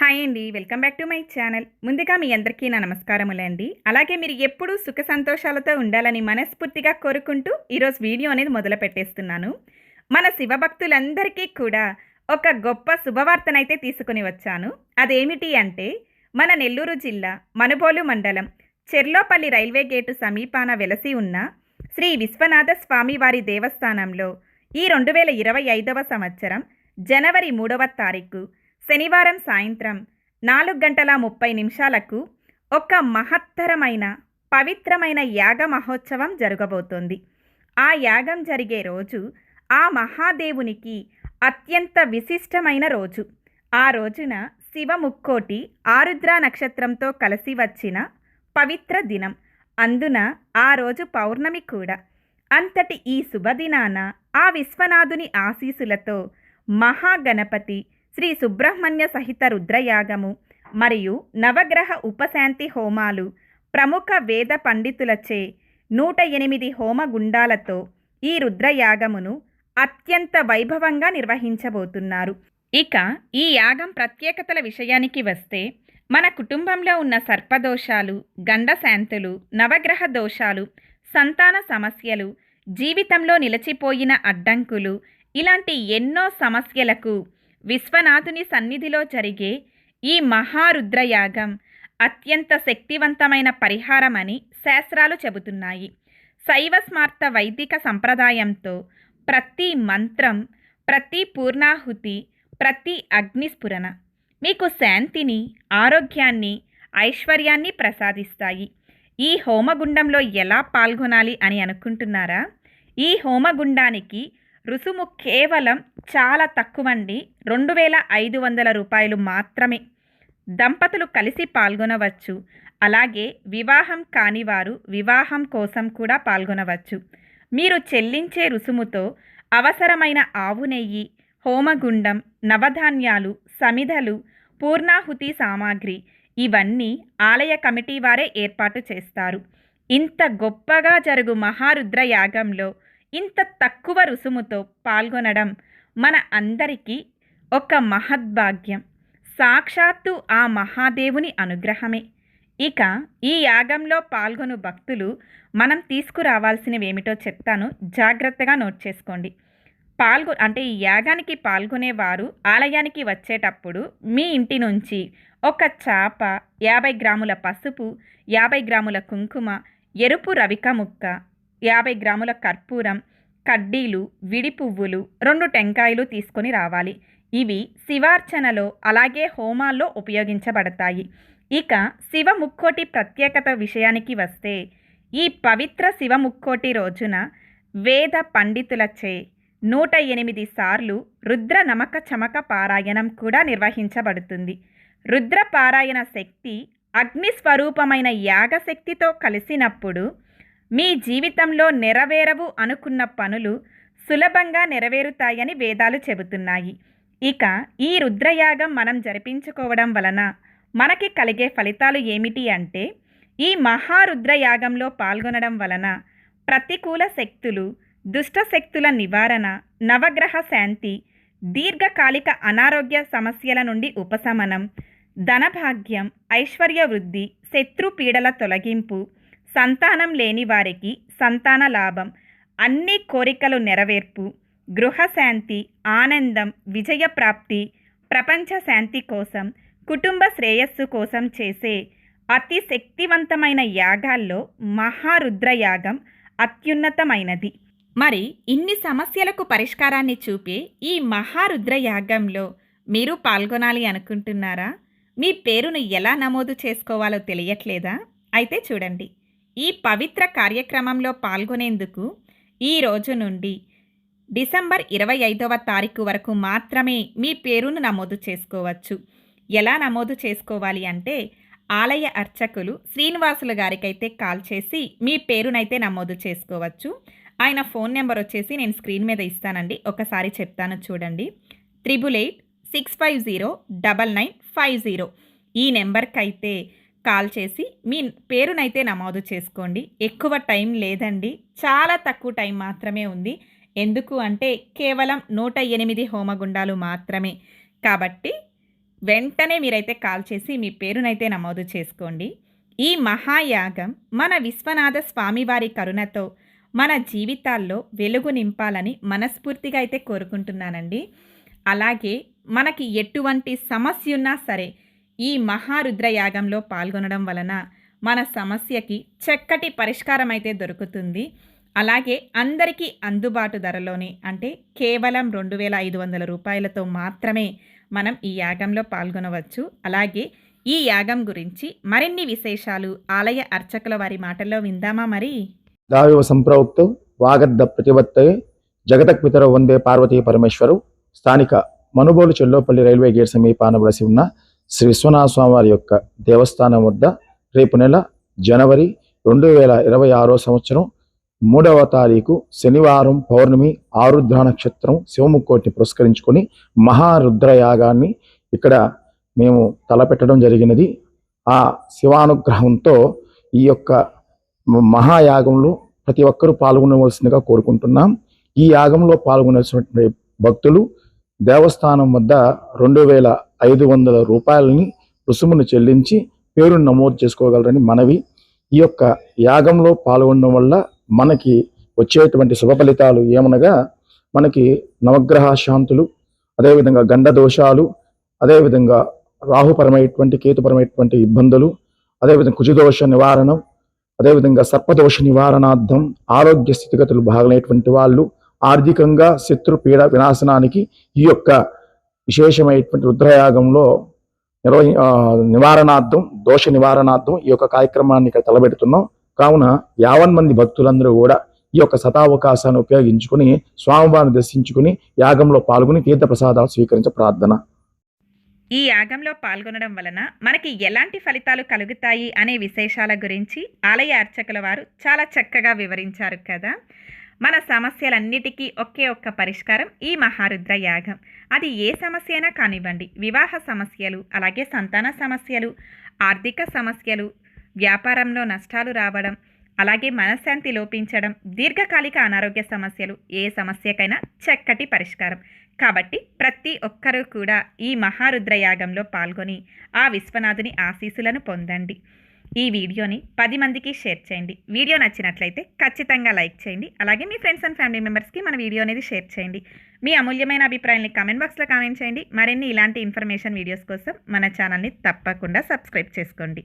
Hi అండి. Welcome back to my channel. ముందుగా మీ అందరికీ నా నమస్కారములండి అలాగే మీరు ఎప్పుడూ సుఖ సంతోషాలతో ఉండాలని మనస్ఫూర్తిగా కోరుకుంటూ ఈరోజు వీడియో అనేది మొదలు పెట్టేస్తున్నాను. మన శివభక్తులందరికీ కూడా ఒక గొప్ప శుభవార్తనైతే తీసుకుని వచ్చాను. అదేమిటి అంటే మన నెల్లూరు జిల్లా మనుబోలు మండలం చెర్లోపల్లి రైల్వే గేటు సమీపాన వెలసి ఉన్న శ్రీ విశ్వనాథ స్వామివారి దేవస్థానంలో ఈ రెండు వేల ఇరవై ఐదవ సంవత్సరం జనవరి మూడవ తారీఖు శనివారం సాయంత్రం నాలుగు గంటల ముప్పై నిమిషాలకు ఒక మహత్తరమైన పవిత్రమైన యాగ మహోత్సవం జరగబోతోంది. ఆ యాగం జరిగే రోజు ఆ మహాదేవునికి అత్యంత విశిష్టమైన రోజు. ఆ రోజున శివ ముక్కోటి ఆరుద్ర నక్షత్రంతో కలిసి వచ్చిన పవిత్ర దినం. అందున ఆ రోజు పౌర్ణమి కూడా. అంతటి ఈ శుభదినాన ఆ విశ్వనాథుని ఆశీసులతో మహాగణపతి శ్రీ సుబ్రహ్మణ్య సహిత రుద్రయాగము మరియు నవగ్రహ ఉపశాంతి హోమాలు ప్రముఖ వేద పండితులచే నూట ఎనిమిది హోమగుండాలతో ఈ రుద్రయాగమును అత్యంత వైభవంగా నిర్వహించబోతున్నారు. ఇక ఈ యాగం ప్రత్యేకతల విషయానికి వస్తే మన కుటుంబంలో ఉన్న సర్పదోషాలు గండశాంతులు నవగ్రహ దోషాలు సంతాన సమస్యలు జీవితంలో నిలిచిపోయిన అడ్డంకులు ఇలాంటి ఎన్నో సమస్యలకు విశ్వనాథుని సన్నిధిలో జరిగే ఈ మహారుద్రయాగం అత్యంత శక్తివంతమైన పరిహారమని శాస్త్రాలు చెబుతున్నాయి. శైవ స్మార్త వైదిక సంప్రదాయంతో ప్రతి మంత్రం ప్రతి పూర్ణాహుతి ప్రతి అగ్నిస్ఫురణ మీకు శాంతిని ఆరోగ్యాన్ని ఐశ్వర్యాన్ని ప్రసాదిస్తాయి. ఈ హోమగుండంలో ఎలా పాల్గొనాలి అని అనుకుంటున్నారా? ఈ హోమగుండానికి రుసుము కేవలం చాలా తక్కువండి. రెండు వేల ఐదు వందల రూపాయలు మాత్రమే. దంపతులు కలిసి పాల్గొనవచ్చు. అలాగే వివాహం కాని వారు వివాహం కోసం కూడా పాల్గొనవచ్చు. మీరు చెల్లించే రుసుముతో అవసరమైన ఆవు నెయ్యి హోమగుండం నవధాన్యాలు సమిధలు పూర్ణాహుతి సామాగ్రి ఇవన్నీ ఆలయ కమిటీ వారే ఏర్పాటు చేస్తారు. ఇంత గొప్పగా జరుగు మహారుద్ర యాగంలో ఇంత తక్కువ రుసుముతో పాల్గొనడం మన అందరికీ ఒక మహద్భాగ్యం. సాక్షాత్తు ఆ మహాదేవుని అనుగ్రహమే. ఇక ఈ యాగంలో పాల్గొను భక్తులు మనం తీసుకురావాల్సినవేమిటో చెప్తాను. జాగ్రత్తగా నోట్ చేసుకోండి. పాల్గొ అంటే ఈ యాగానికి పాల్గొనేవారు ఆలయానికి వచ్చేటప్పుడు మీ ఇంటి నుంచి ఒక చాప యాభై గ్రాముల పసుపు యాభై గ్రాముల కుంకుమ ఎరుపు రవిక ముక్క యాభై గ్రాముల కర్పూరం కడ్డీలు విడి పువ్వులు రెండు టెంకాయలు తీసుకొని రావాలి. ఇవి శివార్చనలో అలాగే హోమాల్లో ఉపయోగించబడతాయి. ఇక శివ ముక్కోటి ప్రత్యేకత విషయానికి వస్తే ఈ పవిత్ర శివ ముక్కోటి రోజున వేద పండితులచే నూట ఎనిమిది సార్లు రుద్ర నమక చమక పారాయణం కూడా నిర్వహించబడుతుంది. రుద్ర పారాయణ శక్తి అగ్ని స్వరూపమైన యాగశక్తితో కలిసినప్పుడు మీ జీవితంలో నెరవేరవు అనుకున్న పనులు సులభంగా నెరవేరుతాయని వేదాలు చెబుతున్నాయి. ఇక ఈ రుద్రయాగం మనం జరిపించుకోవడం వలన మనకి కలిగే ఫలితాలు ఏమిటి అంటే ఈ మహారుద్రయాగంలో పాల్గొనడం వలన ప్రతికూల శక్తులు దుష్ట శక్తుల నివారణ నవగ్రహ శాంతి దీర్ఘకాలిక అనారోగ్య సమస్యల నుండి ఉపశమనం ధనభాగ్యం ఐశ్వర్య వృద్ధి శత్రు పీడల తొలగింపు సంతానం లేని వారికి సంతాన లాభం అన్ని కోరికలు నెరవేర్పు గృహశాంతి ఆనందం విజయప్రాప్తి ప్రపంచ శాంతి కోసం కుటుంబ శ్రేయస్సు కోసం చేసే అతి శక్తివంతమైన యాగాల్లో మహారుద్రయాగం అత్యున్నతమైనది. మరి ఇన్ని సమస్యలకు పరిష్కారాన్ని చూపే ఈ మహారుద్రయాగంలో మీరు పాల్గొనాలి అనుకుంటున్నారా? మీ పేరును ఎలా నమోదు చేసుకోవాలో తెలియట్లేదా? అయితే చూడండి. ఈ పవిత్ర కార్యక్రమంలో పాల్గొనేందుకు ఈ రోజు నుండి డిసెంబర్ ఇరవై ఐదవ తారీఖు వరకు మాత్రమే మీ పేరును నమోదు చేసుకోవచ్చు. ఎలా నమోదు చేసుకోవాలి అంటే ఆలయ అర్చకులు శ్రీనివాసులు గారికైతే కాల్ చేసి మీ పేరునైతే నమోదు చేసుకోవచ్చు. ఆయన ఫోన్ నెంబర్ వచ్చేసి నేను స్క్రీన్ మీద ఇస్తానండి. ఒకసారి చెప్తాను చూడండి. Triple eight six five zero double nine five zero. ఈ నెంబర్కైతే కాల్ చేసి మీ పేరునైతే నమోదు చేసుకోండి. ఎక్కువ టైం లేదండి. చాలా తక్కువ టైం మాత్రమే ఉంది. ఎందుకు అంటే కేవలం నూట ఎనిమిది హోమగుండాలు మాత్రమే. కాబట్టి వెంటనే మీరైతే కాల్ చేసి మీ పేరునైతే నమోదు చేసుకోండి. ఈ మహాయాగం మన విశ్వనాథ స్వామివారి కరుణతో మన జీవితాల్లో వెలుగు నింపాలని మనస్ఫూర్తిగా అయితే కోరుకుంటున్నానండి. అలాగే మనకి ఎటువంటి సమస్య ఉన్నా సరే ఈ మహారుద్రయాగంలో పాల్గొనడం వలన మన సమస్యకి చక్కటి పరిష్కారం అయితే దొరుకుతుంది. అలాగే అందరికీ అందుబాటు ధరలోనే అంటే కేవలం రెండు వేల ఐదు వందల రూపాయలతో మాత్రమే మనం ఈ యాగంలో పాల్గొనవచ్చు. అలాగే ఈ యాగం గురించి మరిన్ని విశేషాలు ఆలయ అర్చకుల వారి మాటల్లో విందామా మరి? దావివ సంప్రౌక్తౌ వాగద్ద ప్రతిపత్తయే జగతక్ పితర వందే పార్వతీ పరమేశ్వరు స్థానిక మనుబోలు చెల్లోపల్లి రైల్వే గేట్ సమీపాన వలసి ఉన్న శ్రీ విశ్వనాథ స్వామి వారి యొక్క దేవస్థానం వద్ద రేపు నెల జనవరి రెండు వేల ఇరవై ఆరో సంవత్సరం మూడవ తారీఖు శనివారం పౌర్ణమి ఆరుద్ర నక్షత్రం శివముక్కోటిని పురస్కరించుకొని మహారుద్రయాగాన్ని ఇక్కడ మేము తలపెట్టడం జరిగినది. ఆ శివానుగ్రహంతో ఈ యొక్క మహాయాగంలో ప్రతి ఒక్కరూ పాల్గొనవలసిందిగా కోరుకుంటున్నాం. ఈ యాగంలో పాల్గొనవలసినటువంటి భక్తులు దేవస్థానం వద్ద రెండు వేల ఐదు వందల రూపాయలని రుసుమును చెల్లించి పేరును నమోదు చేసుకోగలరని మనవి. ఈ యొక్క యాగంలో పాల్గొనడం వల్ల మనకి వచ్చేటువంటి శుభ ఫలితాలు ఏమనగా మనకి నవగ్రహ శాంతులు అదేవిధంగా గండ దోషాలు అదేవిధంగా రాహుపరమైనటువంటి కేతుపరమైనటువంటి ఇబ్బందులు అదేవిధంగా కుజదోష నివారణం అదేవిధంగా సర్పదోష నివారణార్థం ఆరోగ్య స్థితిగతులు బాగలేటువంటి వాళ్ళు ఆర్థికంగా శత్రు పీడ వినాశనానికి ఈ యొక్క విశేషమైనటువంటి రుద్రయాగంలో నిర్వహి నివారణార్థం దోష నివారణార్థం ఈ యొక్క కార్యక్రమాన్ని ఇక్కడ తలబెడుతున్నాం. కావున యావన్ మంది భక్తులందరూ కూడా ఈ యొక్క సతావకాశాన్ని ఉపయోగించుకుని స్వామివారిని దర్శించుకుని యాగంలో పాల్గొని తీర్థ ప్రసాదాలు స్వీకరించే ప్రార్థన. ఈ యాగంలో పాల్గొనడం వలన మనకి ఎలాంటి ఫలితాలు కలుగుతాయి అనే విశేషాల గురించి ఆలయ అర్చకుల వారు చాలా చక్కగా వివరించారు కదా. మన సమస్యలన్నిటికీ ఒకే ఒక్క పరిష్కారం ఈ మహారుద్ర యాగం. అది ఏ సమస్య అయినా కానివ్వండి వివాహ సమస్యలు అలాగే సంతాన సమస్యలు ఆర్థిక సమస్యలు వ్యాపారంలో నష్టాలు రావడం అలాగే మనశ్శాంతి లోపించడం దీర్ఘకాలిక అనారోగ్య సమస్యలు ఏ సమస్యకైనా చక్కటి పరిష్కారం. కాబట్టి ప్రతి ఒక్కరూ కూడా ఈ మహారుద్ర యాగంలో పాల్గొని ఆ విశ్వనాథుని ఆశీస్సులను పొందండి. ఈ వీడియోని పది మందికి షేర్ చేయండి. వీడియో నచ్చినట్లయితే ఖచ్చితంగా లైక్ చేయండి. అలాగే మీ ఫ్రెండ్స్ అండ్ ఫ్యామిలీ మెంబర్స్కి మన వీడియో అనేది షేర్ చేయండి. మీ అమూల్యమైన అభిప్రాయాన్ని కామెంట్ బాక్స్లో కామెంట్ చేయండి. మరిన్ని ఇలాంటి ఇన్ఫర్మేషన్ వీడియోస్ కోసం మన ఛానల్ని తప్పకుండా సబ్స్క్రైబ్ చేసుకోండి.